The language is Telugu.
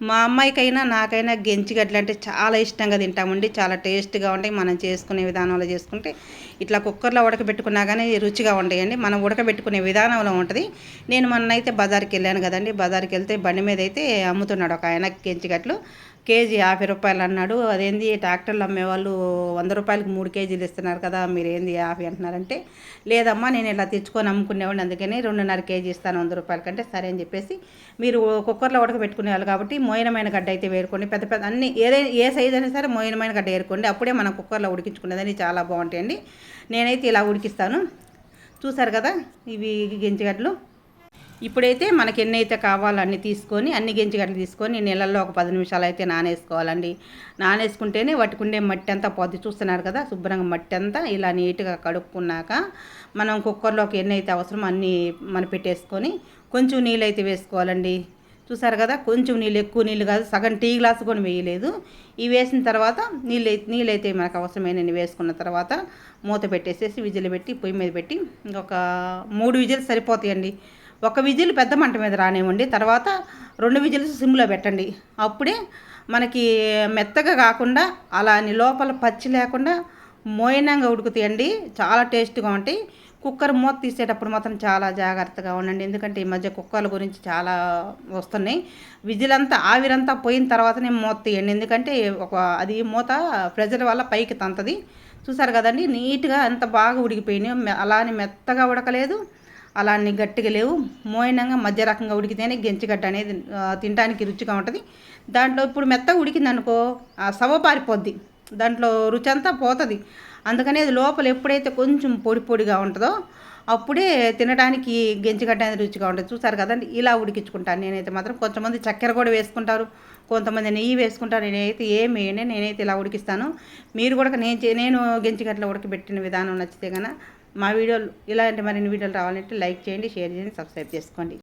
మా అమ్మాయికైనా నాకైనా గెంచిగడ్డలు అంటే చాలా ఇష్టంగా తింటామండి. చాలా టేస్ట్గా ఉంటాయి. మనం చేసుకునే విధానంలో చేసుకుంటే ఇట్లా కుక్కర్లో ఉడకబెట్టుకున్నా కానీ రుచిగా ఉంటాయండి. మనం ఉడకబెట్టుకునే విధానంలో ఉంటుంది. నేను మొన్న అయితే బజార్కి వెళ్ళాను కదండి. బజార్కి వెళ్తే బండి మీద అయితే అమ్ముతున్నాడు ఒక ఆయన గెంచిగడ్డలు కేజీ యాభై రూపాయలు అన్నాడు. అదేంది ట్రాక్టర్లు అమ్మేవాళ్ళు వంద రూపాయలకి మూడు కేజీలు ఇస్తున్నారు కదా మీరు ఏంది యాభై అంటున్నారంటే లేదమ్మా నేను ఇలా తెచ్చుకొని అమ్ముకునేవాడిని అందుకని రెండున్నర కేజీ ఇస్తాను వంద రూపాయల కంటే సరే అని చెప్పేసి మీరు కుక్కర్లో ఉడకబెట్టుకునేవాళ్ళు కాబట్టి మోయినమైన గడ్డ అయితే వేరుకోండి. పెద్ద పెద్ద అన్ని ఏదైనా ఏ సైజ్ అయినా సరే మోయినమైన గడ్డ వేరుకోండి. అప్పుడే మనం కుక్కర్లో ఉడికించుకునేదని చాలా బాగుంటాయండి. నేనైతే ఇలా ఉడికిస్తాను. చూసారు కదా ఇవి గింజగడ్డలు. ఇప్పుడైతే మనకి ఎన్ని అయితే కావాలో అన్ని తీసుకొని అన్ని గెంజిగడ్డలు తీసుకొని నీళ్ళల్లో ఒక పది నిమిషాలు అయితే నానేసుకోవాలండి. నానేసుకుంటేనే పట్టుకుండే మట్టి అంతా పోద్ది. చూస్తున్నారు కదా శుభ్రంగా మట్టి అంతా ఇలా నీట్గా కడుక్కున్నాక మనం కుక్కర్లోకి ఎన్ని అయితే అవసరమో అన్నీ మనం పెట్టేసుకొని కొంచెం నీళ్ళు అయితే వేసుకోవాలండి. చూసారు కదా కొంచెం నీళ్ళు ఎక్కువ నీళ్ళు కాదు సగం టీ గ్లాస్ కూడా వేయలేదు. ఇవి వేసిన తర్వాత నీళ్ళు నీళ్ళు అయితే మనకు అవసరమైన వేసుకున్న తర్వాత మూత పెట్టేసేసి విజిల్ పెట్టి పొయ్యి మీద పెట్టి ఇంకొక మూడు విజిల్ సరిపోతాయండి. ఒక విజిల్ పెద్ద మంట మీద రానివ్వండి తర్వాత రెండు విజిల్స్ సిమ్లో పెట్టండి. అప్పుడే మనకి మెత్తగా కాకుండా అలా అని లోపల పచ్చి లేకుండా మోయినంగా ఉడుకుతాయండి చాలా టేస్ట్గా ఉంటాయి. కుక్కర్ మూత తీసేటప్పుడు మాత్రం చాలా జాగ్రత్తగా ఉండండి. ఎందుకంటే ఈ మధ్య కుక్కర్ల గురించి చాలా వస్తున్నాయి. విజిల్ అంతా ఆవిరంతా పోయిన తర్వాతనే మూత తీయండి. ఎందుకంటే ఒక అది మూత ప్రెజర్ వల్ల పైకి తంతది. చూసారు కదండి నీట్గా ఎంత బాగా ఉడికిపోయినాయి అలానే మెత్తగా ఉడకలేదు. అలా అన్ని గట్టిగా లేవు. మోయినంగా మధ్య రకంగా ఉడికితేనే గెంచిగడ్డ అనేది తినడానికి రుచిగా ఉంటుంది. దాంట్లో ఇప్పుడు మెత్తగా ఉడికింది అనుకో ఆ సవ పారిపోద్ది. దాంట్లో రుచి అంతా పోతుంది. అందుకని అది లోపల ఎప్పుడైతే కొంచెం పొడి పొడిగా ఉంటుందో అప్పుడే తినడానికి గెంచిగడ్డ అనేది రుచిగా ఉంటుంది. చూసారు కదండి? ఇలా ఉడికించుకుంటాను. నేనైతే మాత్రం కొంతమంది చక్కెర కూడా వేసుకుంటారు. కొంతమంది నెయ్యి వేసుకుంటారు. నేనైతే ఏం వేయనే నేనైతే ఇలా ఉడికిస్తాను. మీరు కూడా నేను నేను గెంచిగడ్డలో ఉడకబెట్టిన విధానం నచ్చితే కనుక మా వీడియోలు ఇలాంటి మరిన్ని వీడియోలు రావాలంటే లైక్ చేయండి షేర్ చేయండి సబ్స్క్రైబ్ చేసుకోండి.